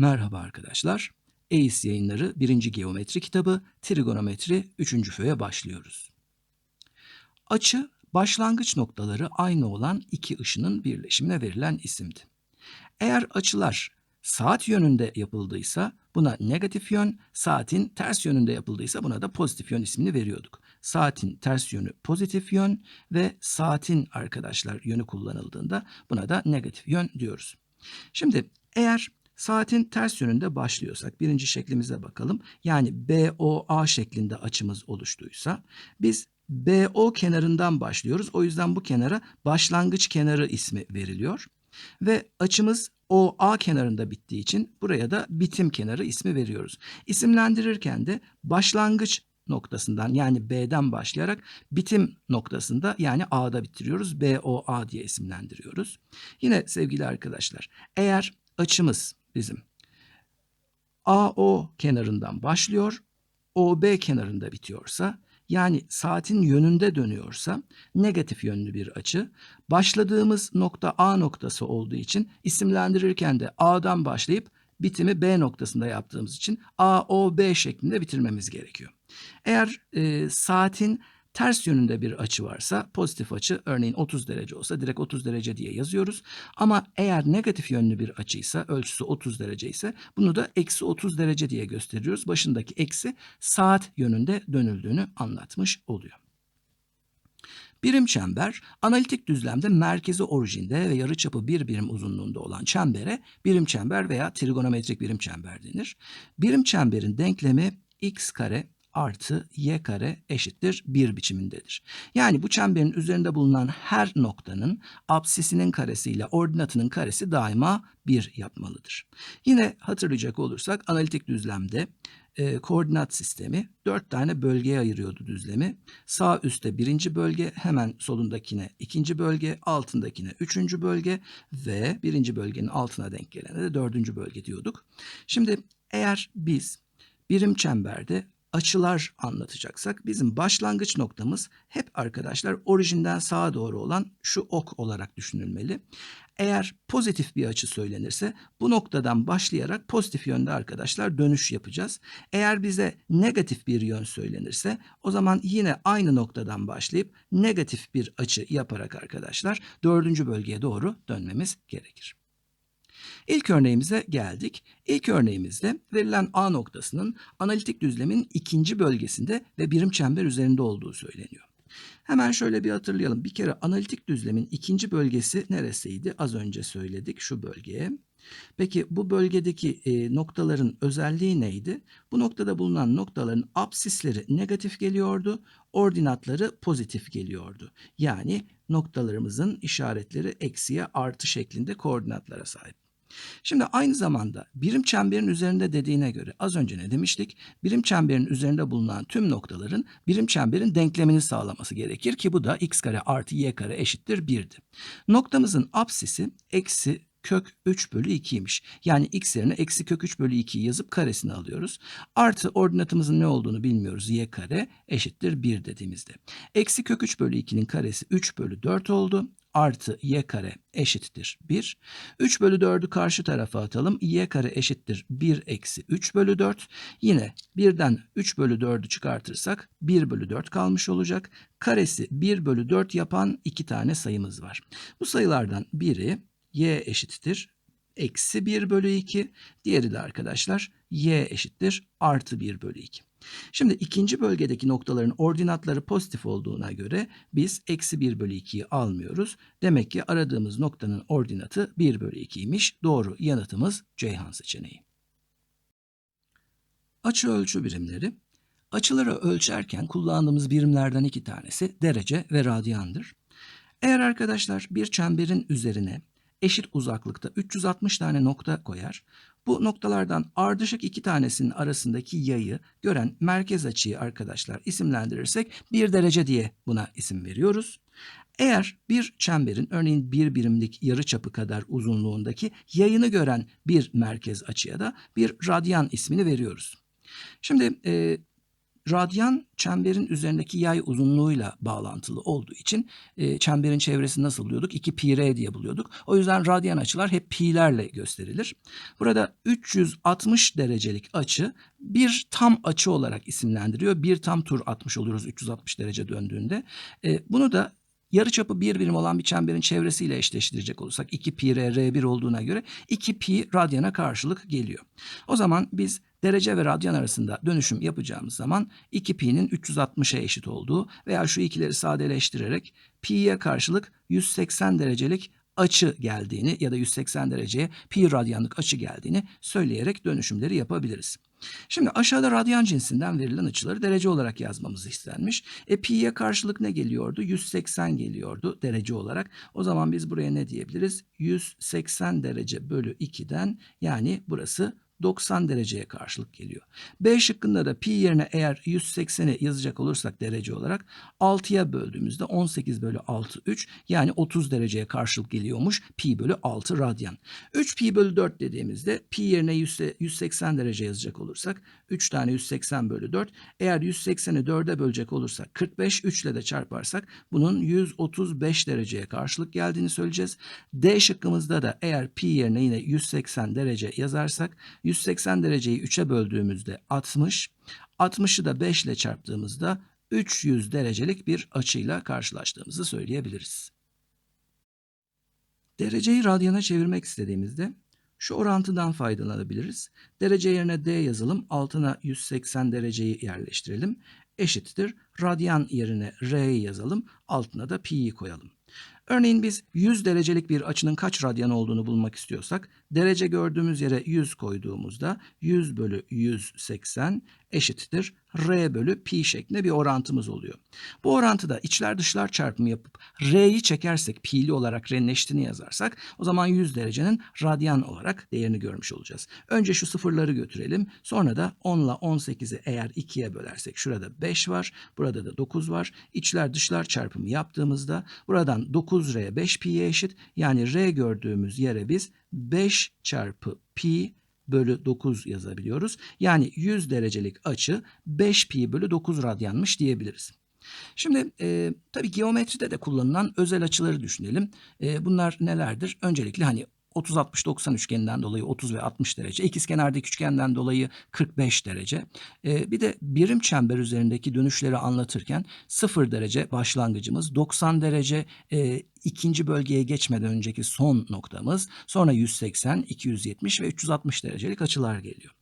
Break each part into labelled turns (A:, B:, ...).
A: Merhaba arkadaşlar. EIS yayınları 1. Geometri kitabı Trigonometri 3. föye başlıyoruz. Açı, başlangıç noktaları aynı olan iki ışının birleşimine verilen isimdi. Eğer açılar saat yönünde yapıldıysa buna negatif yön, saatin ters yönünde yapıldıysa buna da pozitif yön ismini veriyorduk. Saatin ters yönü pozitif yön ve saatin arkadaşlar yönü kullanıldığında buna da negatif yön diyoruz. Şimdi eğer saatin ters yönünde başlıyorsak birinci şeklimize bakalım. Yani BOA şeklinde açımız oluştuysa biz BO kenarından başlıyoruz. O yüzden bu kenara başlangıç kenarı ismi veriliyor. Ve açımız OA kenarında bittiği için buraya da bitim kenarı ismi veriyoruz. İsimlendirirken de başlangıç noktasından yani B'den başlayarak bitim noktasında yani A'da bitiriyoruz. BOA diye isimlendiriyoruz. Yine sevgili arkadaşlar eğer açımız bizim AO kenarından başlıyor, OB kenarında bitiyorsa yani saatin yönünde dönüyorsa negatif yönlü bir açı. Başladığımız nokta A noktası olduğu için isimlendirirken de A'dan başlayıp bitimi B noktasında yaptığımız için AOB şeklinde bitirmemiz gerekiyor. Eğer e, saatin ters yönünde bir açı varsa pozitif açı örneğin 30 derece olsa direkt 30 derece diye yazıyoruz. Ama eğer negatif yönlü bir açıysa ölçüsü 30 derece ise bunu da eksi 30 derece diye gösteriyoruz. Başındaki eksi saat yönünde dönüldüğünü anlatmış oluyor. Birim çember, analitik düzlemde merkezi orijinde ve yarıçapı bir birim uzunluğunda olan çembere birim çember veya trigonometrik birim çember denir. Birim çemberin denklemi x kare artı y kare eşittir 1 biçimindedir. Yani bu çemberin üzerinde bulunan her noktanın apsisinin karesi ile ordinatının karesi daima 1 yapmalıdır. Yine hatırlayacak olursak analitik düzlemde e, koordinat sistemi dört tane bölgeye ayırıyordu düzlemi. Sağ üstte birinci bölge, hemen solundakine ikinci bölge, altındakine üçüncü bölge ve birinci bölgenin altına denk gelene de dördüncü bölge diyorduk. Şimdi eğer biz birim çemberde açılar anlatacaksak bizim başlangıç noktamız hep arkadaşlar orijinden sağa doğru olan şu ok olarak düşünülmeli. Eğer pozitif bir açı söylenirse bu noktadan başlayarak pozitif yönde arkadaşlar dönüş yapacağız. Eğer bize negatif bir yön söylenirse o zaman yine aynı noktadan başlayıp negatif bir açı yaparak arkadaşlar dördüncü bölgeye doğru dönmemiz gerekir. İlk örneğimize geldik. İlk örneğimizde verilen A noktasının analitik düzlemin ikinci bölgesinde ve birim çember üzerinde olduğu söyleniyor. Hemen şöyle bir hatırlayalım. Bir kere analitik düzlemin ikinci bölgesi neresiydi? Az önce söyledik şu bölgeye. Peki bu bölgedeki e, noktaların özelliği neydi? Bu noktada bulunan noktaların apsisleri negatif geliyordu, ordinatları pozitif geliyordu. Yani noktalarımızın işaretleri eksiye artı şeklinde koordinatlara sahip. Şimdi aynı zamanda birim çemberin üzerinde dediğine göre az önce ne demiştik? Birim çemberin üzerinde bulunan tüm noktaların birim çemberin denklemini sağlaması gerekir ki bu da x kare artı y kare eşittir 1'di. Noktamızın apsisi eksi kök 3 bölü 2'ymiş. Yani x yerine eksi kök 3 bölü 2'yi yazıp karesini alıyoruz. Artı ordinatımızın ne olduğunu bilmiyoruz. y kare eşittir 1 dediğimizde. Eksi kök 3 bölü 2'nin karesi 3 bölü 4 oldu artı y kare eşittir 1. 3 bölü 4'ü karşı tarafa atalım. y kare eşittir 1 eksi 3 bölü 4. Yine 1'den 3 bölü 4'ü çıkartırsak 1 bölü 4 kalmış olacak. Karesi 1 bölü 4 yapan iki tane sayımız var. Bu sayılardan biri y eşittir eksi 1 bölü 2. Diğeri de arkadaşlar y eşittir artı 1 bölü 2. Şimdi ikinci bölgedeki noktaların ordinatları pozitif olduğuna göre biz eksi 1 bölü 2'yi almıyoruz. Demek ki aradığımız noktanın ordinatı 1 bölü 2'ymiş. Doğru yanıtımız Ceyhan seçeneği. Açı ölçü birimleri. Açıları ölçerken kullandığımız birimlerden iki tanesi derece ve radyandır. Eğer arkadaşlar bir çemberin üzerine eşit uzaklıkta 360 tane nokta koyar. Bu noktalardan ardışık iki tanesinin arasındaki yayı gören merkez açıyı arkadaşlar isimlendirirsek bir derece diye buna isim veriyoruz. Eğer bir çemberin örneğin bir birimlik yarı çapı kadar uzunluğundaki yayını gören bir merkez açıya da bir radyan ismini veriyoruz. Şimdi e, radyan çemberin üzerindeki yay uzunluğuyla bağlantılı olduğu için e, çemberin çevresini nasıl buluyorduk? 2 pi r diye buluyorduk. O yüzden radyan açılar hep pi'lerle gösterilir. Burada 360 derecelik açı bir tam açı olarak isimlendiriyor. Bir tam tur atmış oluyoruz 360 derece döndüğünde. E, bunu da yarıçapı bir birim olan bir çemberin çevresiyle eşleştirecek olursak 2 pi r r1 olduğuna göre 2 pi radyana karşılık geliyor. O zaman biz derece ve radyan arasında dönüşüm yapacağımız zaman 2 pi'nin 360'a eşit olduğu veya şu ikileri sadeleştirerek pi'ye karşılık 180 derecelik açı geldiğini ya da 180 dereceye pi radyanlık açı geldiğini söyleyerek dönüşümleri yapabiliriz. Şimdi aşağıda radyan cinsinden verilen açıları derece olarak yazmamız istenmiş. E pi'ye karşılık ne geliyordu? 180 geliyordu derece olarak. O zaman biz buraya ne diyebiliriz? 180 derece bölü 2'den yani burası 90 dereceye karşılık geliyor. B şıkkında da pi yerine eğer 180'i yazacak olursak derece olarak 6'ya böldüğümüzde 18 bölü 6 3 yani 30 dereceye karşılık geliyormuş pi bölü 6 radyan. 3 pi bölü 4 dediğimizde pi yerine 180 derece yazacak olursak 3 tane 180 bölü 4 eğer 180'i 4'e bölecek olursak 45 3 ile de çarparsak bunun 135 dereceye karşılık geldiğini söyleyeceğiz. D şıkkımızda da eğer pi yerine yine 180 derece yazarsak 180 dereceyi 3'e böldüğümüzde 60, 60'ı da 5 ile çarptığımızda 300 derecelik bir açıyla karşılaştığımızı söyleyebiliriz. Dereceyi radyana çevirmek istediğimizde şu orantıdan faydalanabiliriz. Derece yerine D yazalım, altına 180 dereceyi yerleştirelim. Eşittir. Radyan yerine R'yi yazalım, altına da pi'yi koyalım. Örneğin biz 100 derecelik bir açının kaç radyan olduğunu bulmak istiyorsak derece gördüğümüz yere 100 koyduğumuzda 100 bölü 180 eşittir r bölü pi şeklinde bir orantımız oluyor. Bu orantıda içler dışlar çarpımı yapıp r'yi çekersek pi'li olarak r'nin eşitini yazarsak o zaman 100 derecenin radyan olarak değerini görmüş olacağız. Önce şu sıfırları götürelim. Sonra da 10 ile 18'i eğer 2'ye bölersek şurada 5 var. Burada da 9 var. İçler dışlar çarpımı yaptığımızda buradan 9r 5 pi'ye eşit. Yani r gördüğümüz yere biz 5 çarpı pi bölü 9 yazabiliyoruz. Yani 100 derecelik açı 5 pi bölü 9 radyanmış diyebiliriz. Şimdi e, tabii geometride de kullanılan özel açıları düşünelim. E, bunlar nelerdir? Öncelikle hani 30-60-90 üçgeninden dolayı 30 ve 60 derece. İkizkenardaki üçgenden dolayı 45 derece. Ee, bir de birim çember üzerindeki dönüşleri anlatırken 0 derece başlangıcımız, 90 derece e, ikinci bölgeye geçmeden önceki son noktamız, sonra 180, 270 ve 360 derecelik açılar geliyor.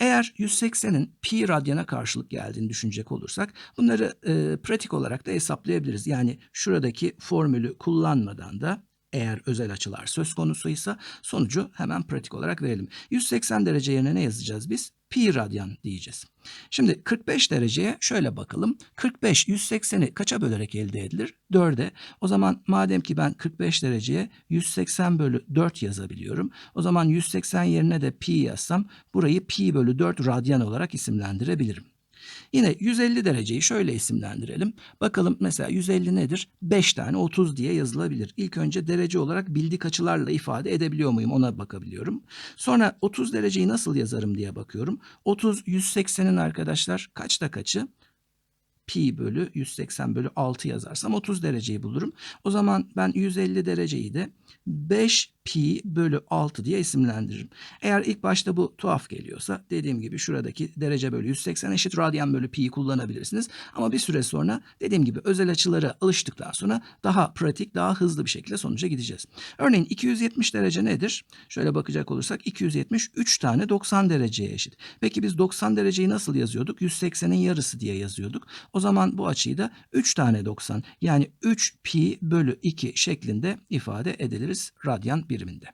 A: Eğer 180'in pi radyana karşılık geldiğini düşünecek olursak bunları e, pratik olarak da hesaplayabiliriz. Yani şuradaki formülü kullanmadan da eğer özel açılar söz konusuysa sonucu hemen pratik olarak verelim. 180 derece yerine ne yazacağız biz? Pi radyan diyeceğiz. Şimdi 45 dereceye şöyle bakalım. 45 180'i kaça bölerek elde edilir? 4'e. O zaman madem ki ben 45 dereceye 180 bölü 4 yazabiliyorum. O zaman 180 yerine de pi yazsam burayı pi bölü 4 radyan olarak isimlendirebilirim. Yine 150 dereceyi şöyle isimlendirelim. Bakalım mesela 150 nedir? 5 tane 30 diye yazılabilir. İlk önce derece olarak bildik açılarla ifade edebiliyor muyum ona bakabiliyorum. Sonra 30 dereceyi nasıl yazarım diye bakıyorum. 30 180'in arkadaşlar kaçta kaçı? pi bölü 180 bölü 6 yazarsam 30 dereceyi bulurum. O zaman ben 150 dereceyi de 5 pi bölü 6 diye isimlendiririm. Eğer ilk başta bu tuhaf geliyorsa dediğim gibi şuradaki derece bölü 180 eşit radyan bölü pi'yi kullanabilirsiniz. Ama bir süre sonra dediğim gibi özel açılara alıştıktan sonra daha pratik, daha hızlı bir şekilde sonuca gideceğiz. Örneğin 270 derece nedir? Şöyle bakacak olursak 270 3 tane 90 dereceye eşit. Peki biz 90 dereceyi nasıl yazıyorduk? 180'in yarısı diye yazıyorduk. O zaman bu açıyı da 3 tane 90 yani 3 pi bölü 2 şeklinde ifade ediliriz radyan biriminde.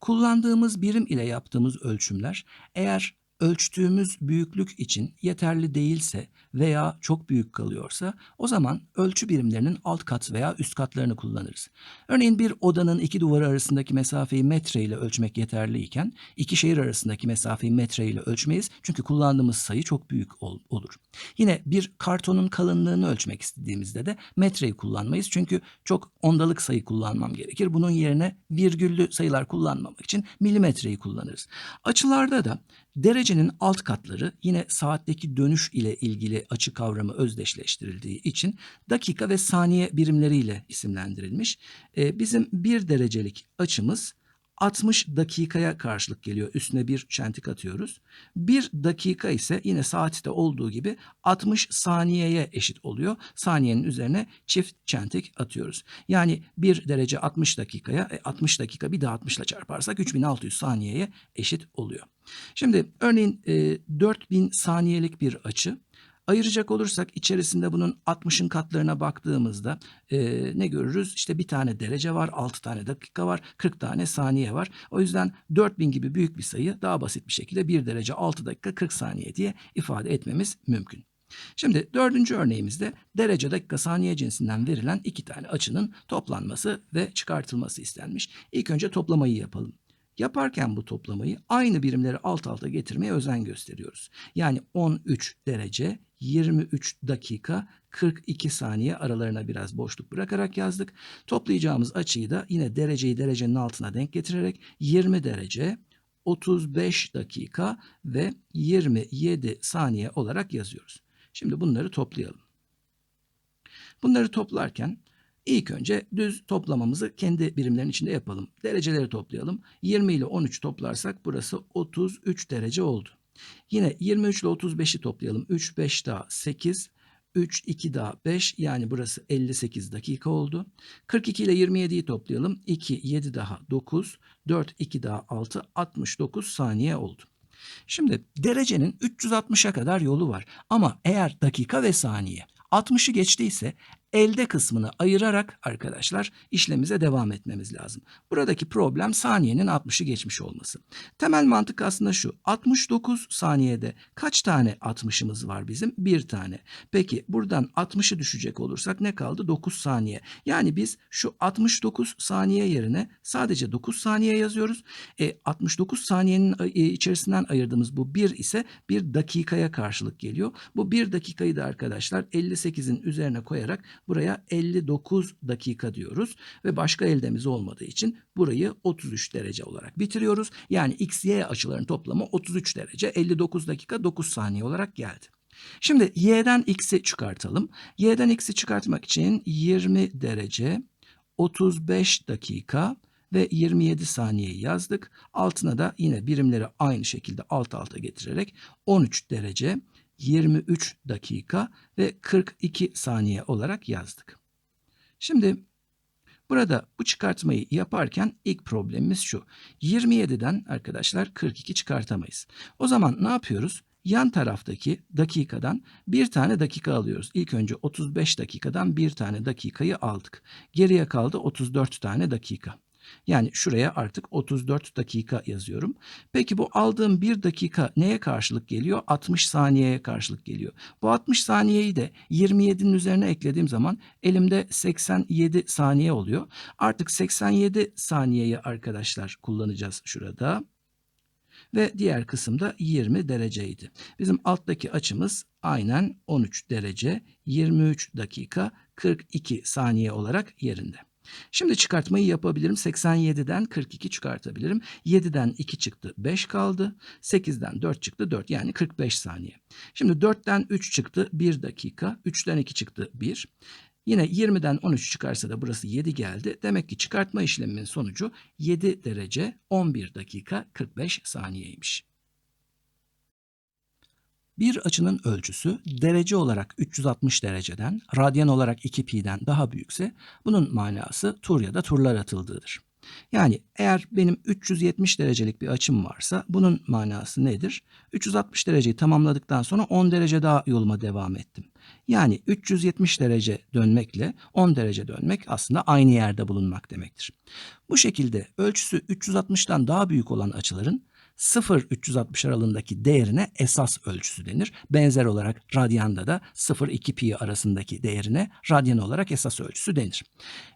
A: Kullandığımız birim ile yaptığımız ölçümler eğer ölçtüğümüz büyüklük için yeterli değilse veya çok büyük kalıyorsa o zaman ölçü birimlerinin alt kat veya üst katlarını kullanırız. Örneğin bir odanın iki duvar arasındaki mesafeyi metre ile ölçmek yeterliyken iki şehir arasındaki mesafeyi metre ile ölçmeyiz çünkü kullandığımız sayı çok büyük ol olur. Yine bir kartonun kalınlığını ölçmek istediğimizde de metreyi kullanmayız çünkü çok ondalık sayı kullanmam gerekir. Bunun yerine virgüllü sayılar kullanmamak için milimetreyi kullanırız. Açılarda da Derecenin alt katları yine saatteki dönüş ile ilgili açı kavramı özdeşleştirildiği için dakika ve saniye birimleriyle isimlendirilmiş. Ee, bizim bir derecelik açımız 60 dakikaya karşılık geliyor. Üstüne bir çentik atıyoruz. Bir dakika ise yine saatte olduğu gibi 60 saniyeye eşit oluyor. Saniyenin üzerine çift çentik atıyoruz. Yani bir derece 60 dakikaya, e, 60 dakika bir daha 60 ile çarparsak 3600 saniyeye eşit oluyor. Şimdi örneğin e, 4000 saniyelik bir açı. Ayıracak olursak içerisinde bunun 60'ın katlarına baktığımızda e, ne görürüz? İşte bir tane derece var, 6 tane dakika var, 40 tane saniye var. O yüzden 4000 gibi büyük bir sayı daha basit bir şekilde 1 derece 6 dakika 40 saniye diye ifade etmemiz mümkün. Şimdi dördüncü örneğimizde derece dakika saniye cinsinden verilen iki tane açının toplanması ve çıkartılması istenmiş. İlk önce toplamayı yapalım. Yaparken bu toplamayı aynı birimleri alt alta getirmeye özen gösteriyoruz. Yani 13 derece 23 dakika 42 saniye aralarına biraz boşluk bırakarak yazdık. Toplayacağımız açıyı da yine dereceyi derecenin altına denk getirerek 20 derece 35 dakika ve 27 saniye olarak yazıyoruz. Şimdi bunları toplayalım. Bunları toplarken ilk önce düz toplamamızı kendi birimlerin içinde yapalım. Dereceleri toplayalım. 20 ile 13 toplarsak burası 33 derece oldu. Yine 23 ile 35'i toplayalım. 3, 5 daha 8, 3, 2 daha 5 yani burası 58 dakika oldu. 42 ile 27'yi toplayalım. 2, 7 daha 9, 4, 2 daha 6, 69 saniye oldu. Şimdi derecenin 360'a kadar yolu var. Ama eğer dakika ve saniye 60'ı geçtiyse elde kısmını ayırarak arkadaşlar işlemimize devam etmemiz lazım. Buradaki problem saniyenin 60'ı geçmiş olması. Temel mantık aslında şu. 69 saniyede kaç tane 60'ımız var bizim? Bir tane. Peki buradan 60'ı düşecek olursak ne kaldı? 9 saniye. Yani biz şu 69 saniye yerine sadece 9 saniye yazıyoruz. E, 69 saniyenin e, içerisinden ayırdığımız bu 1 ise bir dakikaya karşılık geliyor. Bu 1 dakikayı da arkadaşlar 58'in üzerine koyarak Buraya 59 dakika diyoruz ve başka eldemiz olmadığı için burayı 33 derece olarak bitiriyoruz. Yani x, y açılarının toplamı 33 derece 59 dakika 9 saniye olarak geldi. Şimdi y'den x'i çıkartalım. Y'den x'i çıkartmak için 20 derece 35 dakika ve 27 saniye yazdık. Altına da yine birimleri aynı şekilde alt alta getirerek 13 derece 23 dakika ve 42 saniye olarak yazdık. Şimdi burada bu çıkartmayı yaparken ilk problemimiz şu. 27'den arkadaşlar 42 çıkartamayız. O zaman ne yapıyoruz? Yan taraftaki dakikadan bir tane dakika alıyoruz. İlk önce 35 dakikadan bir tane dakikayı aldık. Geriye kaldı 34 tane dakika. Yani şuraya artık 34 dakika yazıyorum. Peki bu aldığım bir dakika neye karşılık geliyor? 60 saniyeye karşılık geliyor. Bu 60 saniyeyi de 27'nin üzerine eklediğim zaman elimde 87 saniye oluyor. Artık 87 saniyeyi arkadaşlar kullanacağız şurada. Ve diğer kısımda 20 dereceydi. Bizim alttaki açımız aynen 13 derece 23 dakika 42 saniye olarak yerinde. Şimdi çıkartmayı yapabilirim. 87'den 42 çıkartabilirim. 7'den 2 çıktı 5 kaldı. 8'den 4 çıktı 4 yani 45 saniye. Şimdi 4'ten 3 çıktı 1 dakika. 3'ten 2 çıktı 1. Yine 20'den 13 çıkarsa da burası 7 geldi. Demek ki çıkartma işleminin sonucu 7 derece 11 dakika 45 saniyeymiş. Bir açının ölçüsü derece olarak 360 dereceden, radyan olarak 2 pi'den daha büyükse bunun manası tur ya da turlar atıldığıdır. Yani eğer benim 370 derecelik bir açım varsa bunun manası nedir? 360 dereceyi tamamladıktan sonra 10 derece daha yoluma devam ettim. Yani 370 derece dönmekle 10 derece dönmek aslında aynı yerde bulunmak demektir. Bu şekilde ölçüsü 360'tan daha büyük olan açıların 0-360 aralığındaki değerine esas ölçüsü denir. Benzer olarak radyanda da 0-2 pi arasındaki değerine radyan olarak esas ölçüsü denir.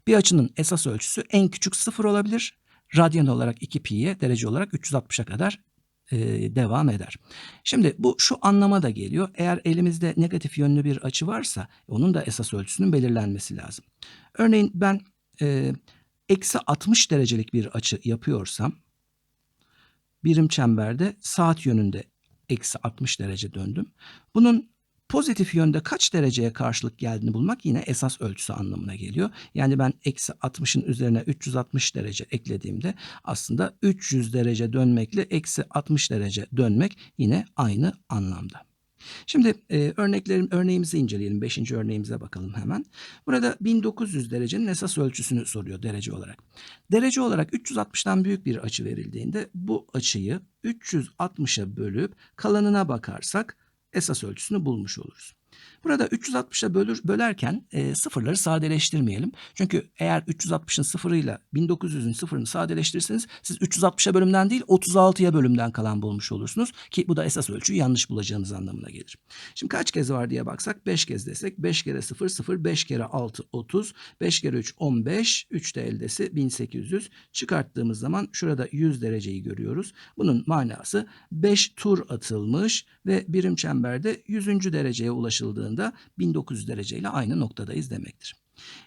A: Bir açının esas ölçüsü en küçük 0 olabilir. Radyan olarak 2 pi'ye derece olarak 360'a kadar e, devam eder. Şimdi bu şu anlama da geliyor. Eğer elimizde negatif yönlü bir açı varsa onun da esas ölçüsünün belirlenmesi lazım. Örneğin ben e, eksi 60 derecelik bir açı yapıyorsam birim çemberde saat yönünde eksi 60 derece döndüm. Bunun pozitif yönde kaç dereceye karşılık geldiğini bulmak yine esas ölçüsü anlamına geliyor. Yani ben eksi 60'ın üzerine 360 derece eklediğimde aslında 300 derece dönmekle eksi 60 derece dönmek yine aynı anlamda. Şimdi e, örneklerim örneğimizi inceleyelim. Beşinci örneğimize bakalım hemen. Burada 1900 derecenin esas ölçüsünü soruyor derece olarak. Derece olarak 360'tan büyük bir açı verildiğinde bu açıyı 360'a bölüp kalanına bakarsak esas ölçüsünü bulmuş oluruz. Burada 360'a bölür, bölerken e, sıfırları sadeleştirmeyelim. Çünkü eğer 360'ın sıfırıyla 1900'ün sıfırını sadeleştirirseniz siz 360'a bölümden değil 36'ya bölümden kalan bulmuş olursunuz. Ki bu da esas ölçüyü yanlış bulacağınız anlamına gelir. Şimdi kaç kez var diye baksak 5 kez desek 5 kere 0 0 5 kere 6 30 5 kere 3 15 3 de eldesi 1800 çıkarttığımız zaman şurada 100 dereceyi görüyoruz. Bunun manası 5 tur atılmış ve birim çemberde 100. dereceye ulaşıldığında 1900 dereceyle aynı noktadayız demektir.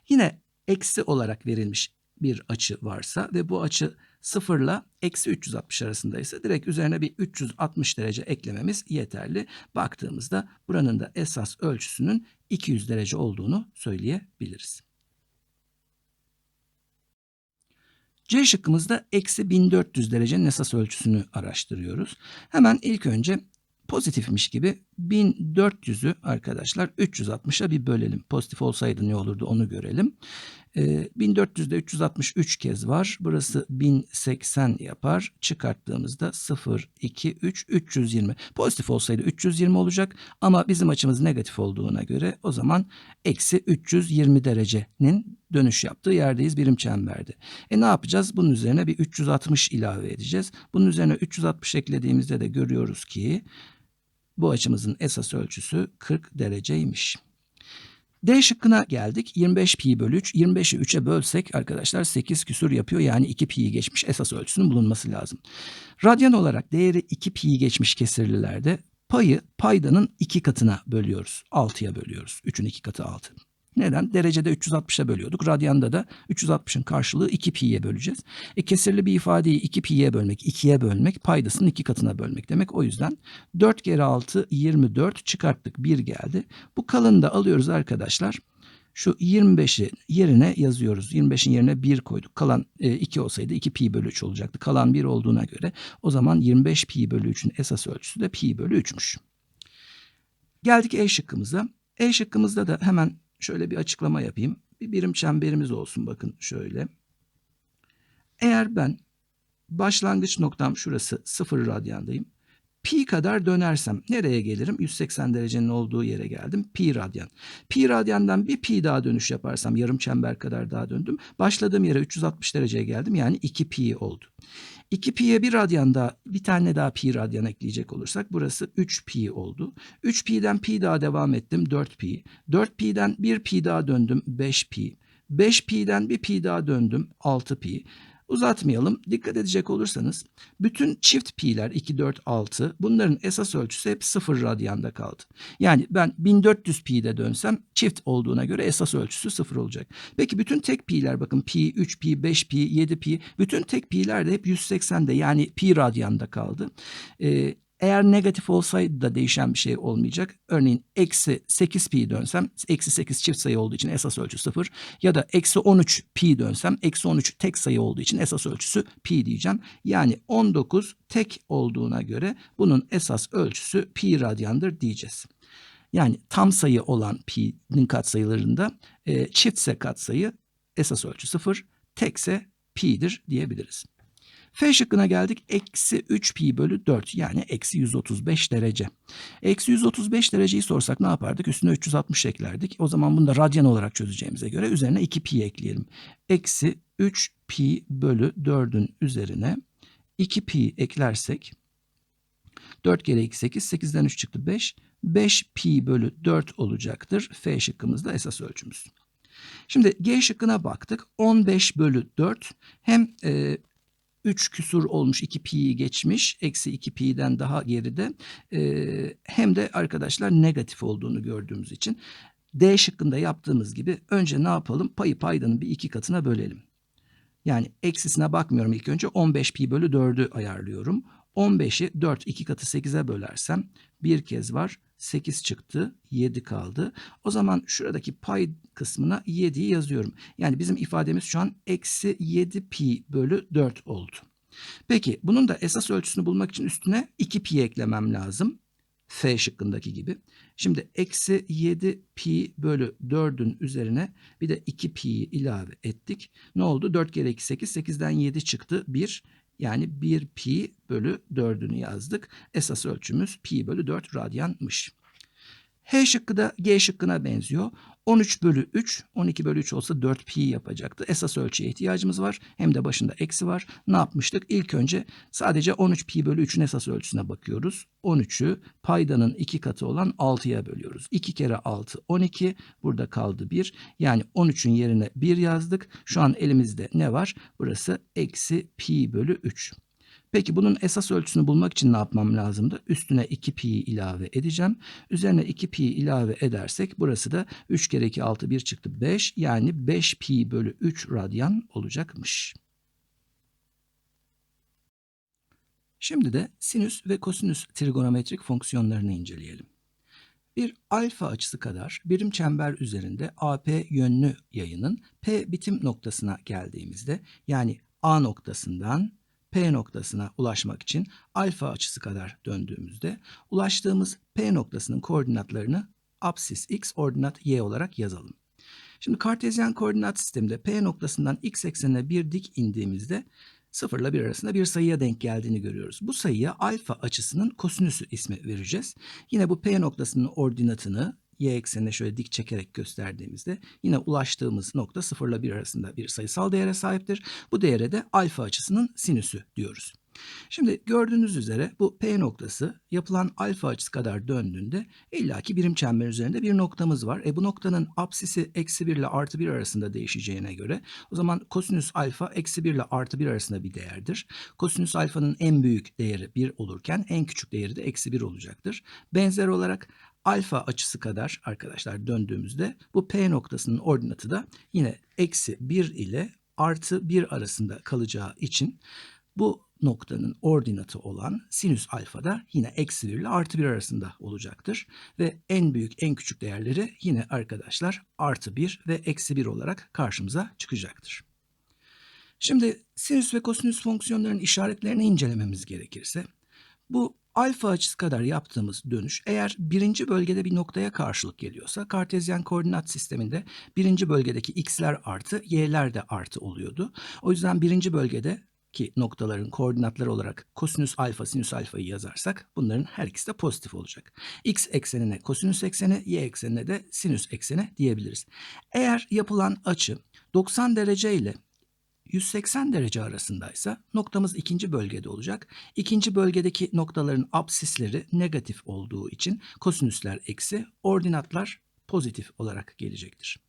A: Yine eksi olarak verilmiş bir açı varsa ve bu açı 0 ile eksi 360 arasındaysa direkt üzerine bir 360 derece eklememiz yeterli. Baktığımızda buranın da esas ölçüsünün 200 derece olduğunu söyleyebiliriz. C şıkkımızda eksi 1400 derecenin esas ölçüsünü araştırıyoruz. Hemen ilk önce pozitifmiş gibi 1400'ü arkadaşlar 360'a bir bölelim. Pozitif olsaydı ne olurdu onu görelim. Ee, 1400'de 363 kez var. Burası 1080 yapar. Çıkarttığımızda 0, 2, 3, 320. Pozitif olsaydı 320 olacak. Ama bizim açımız negatif olduğuna göre o zaman eksi 320 derecenin dönüş yaptığı yerdeyiz birim çemberde. E ne yapacağız? Bunun üzerine bir 360 ilave edeceğiz. Bunun üzerine 360 eklediğimizde de görüyoruz ki bu açımızın esas ölçüsü 40 dereceymiş. D şıkkına geldik. 25 pi bölü 3. 25'i 3'e bölsek arkadaşlar 8 küsur yapıyor. Yani 2 pi'yi geçmiş esas ölçüsünün bulunması lazım. Radyan olarak değeri 2 pi'yi geçmiş kesirlilerde payı paydanın 2 katına bölüyoruz. 6'ya bölüyoruz. 3'ün 2 katı 6. Neden? Derecede 360'a bölüyorduk. Radyanda da 360'ın karşılığı 2 pi'ye böleceğiz. E kesirli bir ifadeyi 2 pi'ye bölmek, 2'ye bölmek, paydasının 2 katına bölmek demek. O yüzden 4 kere 6 24 çıkarttık 1 geldi. Bu kalını da alıyoruz arkadaşlar. Şu 25'i yerine yazıyoruz. 25'in yerine 1 koyduk. Kalan e, 2 olsaydı 2 pi bölü 3 olacaktı. Kalan 1 olduğuna göre o zaman 25 pi bölü 3'ün esas ölçüsü de pi bölü 3'müş. Geldik E şıkkımıza. E şıkkımızda da hemen şöyle bir açıklama yapayım. Bir birim çemberimiz olsun bakın şöyle. Eğer ben başlangıç noktam şurası 0 radyandayım. Pi kadar dönersem nereye gelirim? 180 derecenin olduğu yere geldim. Pi radyan. Pi radyandan bir pi daha dönüş yaparsam yarım çember kadar daha döndüm. Başladığım yere 360 dereceye geldim. Yani 2 pi oldu. 2 pi'ye bir radyan daha bir tane daha pi radyan ekleyecek olursak burası 3 pi oldu. 3 pi'den pi daha devam ettim 4 pi. 4 pi'den bir pi daha döndüm 5 pi. 5 pi'den bir pi daha döndüm 6 pi. Uzatmayalım. Dikkat edecek olursanız bütün çift pi'ler 2, 4, 6 bunların esas ölçüsü hep 0 radyanda kaldı. Yani ben 1400 pi'de dönsem çift olduğuna göre esas ölçüsü 0 olacak. Peki bütün tek pi'ler bakın pi, 3 pi, 5 pi, 7 pi bütün tek pi'ler de hep 180'de yani pi radyanda kaldı. Ee, eğer negatif olsaydı da değişen bir şey olmayacak. Örneğin eksi 8 pi dönsem eksi 8 çift sayı olduğu için esas ölçü 0 ya da eksi 13 pi dönsem eksi 13 tek sayı olduğu için esas ölçüsü pi diyeceğim. Yani 19 tek olduğuna göre bunun esas ölçüsü pi radyandır diyeceğiz. Yani tam sayı olan pi'nin katsayılarında e, çiftse katsayı esas ölçü 0, tekse pi'dir diyebiliriz. F şıkkına geldik. Eksi 3 pi bölü 4 yani eksi 135 derece. Eksi 135 dereceyi sorsak ne yapardık? Üstüne 360 eklerdik. O zaman bunu da radyan olarak çözeceğimize göre üzerine 2 pi ekleyelim. Eksi 3 pi bölü 4'ün üzerine 2 pi eklersek 4 kere 2 8, 8'den 3 çıktı 5. 5 pi bölü 4 olacaktır. F şıkkımızda esas ölçümüz. Şimdi G şıkkına baktık. 15 bölü 4 hem e, 3 küsur olmuş 2 pi'yi geçmiş. Eksi 2 pi'den daha geride. Ee, hem de arkadaşlar negatif olduğunu gördüğümüz için D şıkkında yaptığımız gibi önce ne yapalım? Payı paydanın bir iki katına bölelim. Yani eksisine bakmıyorum ilk önce 15 pi bölü 4'ü ayarlıyorum. 15'i 4 iki katı 8'e bölersem bir kez var 8 çıktı 7 kaldı. O zaman şuradaki pay kısmına 7'yi yazıyorum. Yani bizim ifademiz şu an eksi 7 pi bölü 4 oldu. Peki bunun da esas ölçüsünü bulmak için üstüne 2 pi eklemem lazım. F şıkkındaki gibi. Şimdi eksi 7 pi bölü 4'ün üzerine bir de 2 pi'yi ilave ettik. Ne oldu? 4 kere 2 8. 8'den 7 çıktı. 1 yani 1 pi bölü 4'ünü yazdık. Esas ölçümüz pi bölü 4 radyanmış. H şıkkı da G şıkkına benziyor. 13 bölü 3, 12 bölü 3 olsa 4 pi yapacaktı. Esas ölçüye ihtiyacımız var. Hem de başında eksi var. Ne yapmıştık? İlk önce sadece 13 pi bölü 3'ün esas ölçüsüne bakıyoruz. 13'ü paydanın 2 katı olan 6'ya bölüyoruz. 2 kere 6, 12. Burada kaldı 1. Yani 13'ün yerine 1 yazdık. Şu an elimizde ne var? Burası eksi pi bölü 3. Peki bunun esas ölçüsünü bulmak için ne yapmam lazımdı? Üstüne 2 pi ilave edeceğim. Üzerine 2 pi ilave edersek burası da 3 kere 2 6 1 çıktı 5. Yani 5 pi bölü 3 radyan olacakmış. Şimdi de sinüs ve kosinüs trigonometrik fonksiyonlarını inceleyelim. Bir alfa açısı kadar birim çember üzerinde AP yönlü yayının P bitim noktasına geldiğimizde yani A noktasından P noktasına ulaşmak için alfa açısı kadar döndüğümüzde ulaştığımız P noktasının koordinatlarını apsis x ordinat y olarak yazalım. Şimdi kartezyen koordinat sisteminde P noktasından x eksenine bir dik indiğimizde 0 ile 1 arasında bir sayıya denk geldiğini görüyoruz. Bu sayıya alfa açısının kosinüsü ismi vereceğiz. Yine bu P noktasının ordinatını y eksenine şöyle dik çekerek gösterdiğimizde yine ulaştığımız nokta 0 ile 1 arasında bir sayısal değere sahiptir. Bu değere de alfa açısının sinüsü diyoruz. Şimdi gördüğünüz üzere bu P noktası yapılan alfa açısı kadar döndüğünde illaki birim çember üzerinde bir noktamız var. E bu noktanın apsisi eksi 1 ile artı 1 arasında değişeceğine göre o zaman kosinüs alfa eksi 1 ile artı 1 arasında bir değerdir. Kosinüs alfanın en büyük değeri 1 olurken en küçük değeri de eksi 1 olacaktır. Benzer olarak alfa açısı kadar arkadaşlar döndüğümüzde bu P noktasının ordinatı da yine eksi 1 ile artı 1 arasında kalacağı için bu noktanın ordinatı olan sinüs alfa da yine eksi 1 ile artı 1 arasında olacaktır. Ve en büyük en küçük değerleri yine arkadaşlar artı 1 ve eksi 1 olarak karşımıza çıkacaktır. Şimdi sinüs ve kosinüs fonksiyonların işaretlerini incelememiz gerekirse bu alfa açısı kadar yaptığımız dönüş eğer birinci bölgede bir noktaya karşılık geliyorsa kartezyen koordinat sisteminde birinci bölgedeki x'ler artı y'ler de artı oluyordu. O yüzden birinci bölgede ki noktaların koordinatları olarak kosinüs alfa sinüs alfayı yazarsak bunların her ikisi de pozitif olacak. X eksenine kosinüs ekseni, y eksenine de sinüs ekseni diyebiliriz. Eğer yapılan açı 90 derece ile 180 derece arasındaysa noktamız ikinci bölgede olacak. İkinci bölgedeki noktaların absisleri negatif olduğu için kosinüsler eksi, ordinatlar pozitif olarak gelecektir.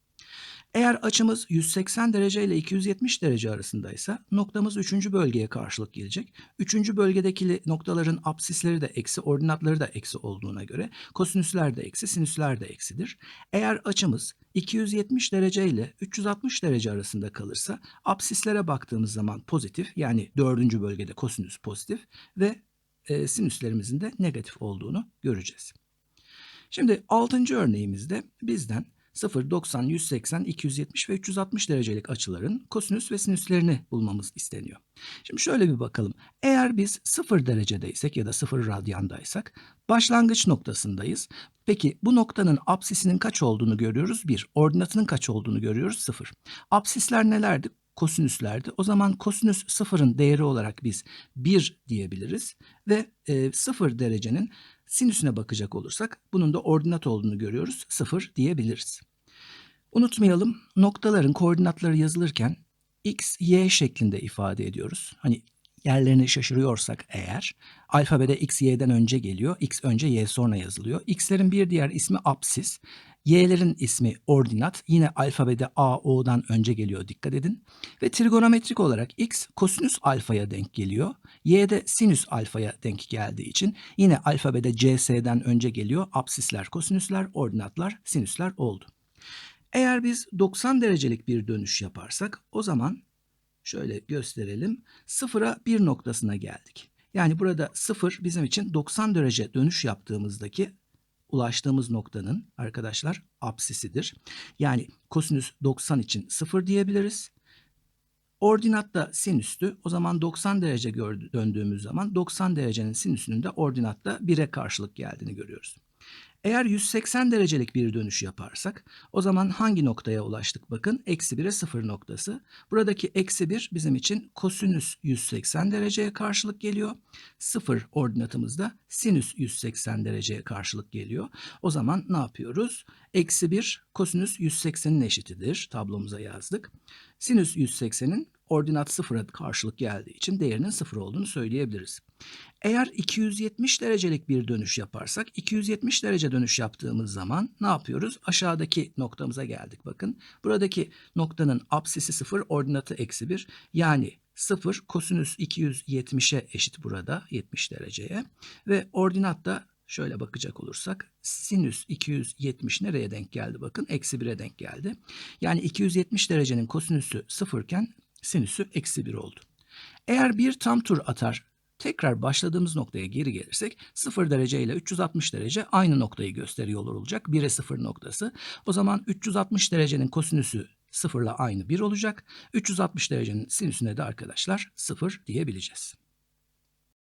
A: Eğer açımız 180 derece ile 270 derece arasındaysa noktamız 3. bölgeye karşılık gelecek. 3. bölgedeki noktaların apsisleri de eksi, ordinatları da eksi olduğuna göre kosinüsler de eksi, sinüsler de eksidir. Eğer açımız 270 derece ile 360 derece arasında kalırsa apsislere baktığımız zaman pozitif yani 4. bölgede kosinüs pozitif ve e, sinüslerimizin de negatif olduğunu göreceğiz. Şimdi 6. örneğimizde bizden 0, 90, 180, 270 ve 360 derecelik açıların kosinüs ve sinüslerini bulmamız isteniyor. Şimdi şöyle bir bakalım. Eğer biz 0 derecedeysek ya da 0 radyandaysak başlangıç noktasındayız. Peki bu noktanın apsisinin kaç olduğunu görüyoruz? 1. Ordinatının kaç olduğunu görüyoruz? 0. Apsisler nelerdi? Kosinüslerdi. O zaman kosinüs sıfırın değeri olarak biz 1 diyebiliriz ve e, 0 derecenin sinüsüne bakacak olursak bunun da ordinat olduğunu görüyoruz. 0 diyebiliriz. Unutmayalım noktaların koordinatları yazılırken x, y şeklinde ifade ediyoruz. Hani yerlerini şaşırıyorsak eğer alfabede x y'den önce geliyor. x önce y sonra yazılıyor. x'lerin bir diğer ismi apsis. Y'lerin ismi ordinat. Yine alfabede A, O'dan önce geliyor dikkat edin. Ve trigonometrik olarak X kosinüs alfaya denk geliyor. Y de sinüs alfaya denk geldiği için yine alfabede C, S'den önce geliyor. Apsisler, kosinüsler, ordinatlar, sinüsler oldu. Eğer biz 90 derecelik bir dönüş yaparsak o zaman Şöyle gösterelim. Sıfıra 1 noktasına geldik. Yani burada 0 bizim için 90 derece dönüş yaptığımızdaki ulaştığımız noktanın arkadaşlar apsisidir. Yani kosinüs 90 için 0 diyebiliriz. Ordinat da sinüstü. O zaman 90 derece gördü- döndüğümüz zaman 90 derecenin sinüsünün de ordinatta 1'e karşılık geldiğini görüyoruz. Eğer 180 derecelik bir dönüş yaparsak o zaman hangi noktaya ulaştık? Bakın eksi 1'e 0 noktası. Buradaki eksi 1 bizim için kosinüs 180 dereceye karşılık geliyor. 0 ordinatımızda sinüs 180 dereceye karşılık geliyor. O zaman ne yapıyoruz? Eksi 1 kosinüs 180'in eşitidir. Tablomuza yazdık. Sinüs 180'in ordinat 0'a karşılık geldiği için değerinin 0 olduğunu söyleyebiliriz. Eğer 270 derecelik bir dönüş yaparsak 270 derece dönüş yaptığımız zaman ne yapıyoruz? Aşağıdaki noktamıza geldik bakın. Buradaki noktanın apsisi 0 ordinatı eksi 1 yani 0 kosinüs 270'e eşit burada 70 dereceye ve ordinat da şöyle bakacak olursak sinüs 270 nereye denk geldi bakın eksi 1'e denk geldi. Yani 270 derecenin kosinüsü 0 iken sinüsü eksi 1 oldu. Eğer bir tam tur atar tekrar başladığımız noktaya geri gelirsek 0 derece ile 360 derece aynı noktayı gösteriyor olacak. 1'e 0 noktası. O zaman 360 derecenin kosinüsü 0 ile aynı 1 olacak. 360 derecenin sinüsüne de arkadaşlar 0 diyebileceğiz.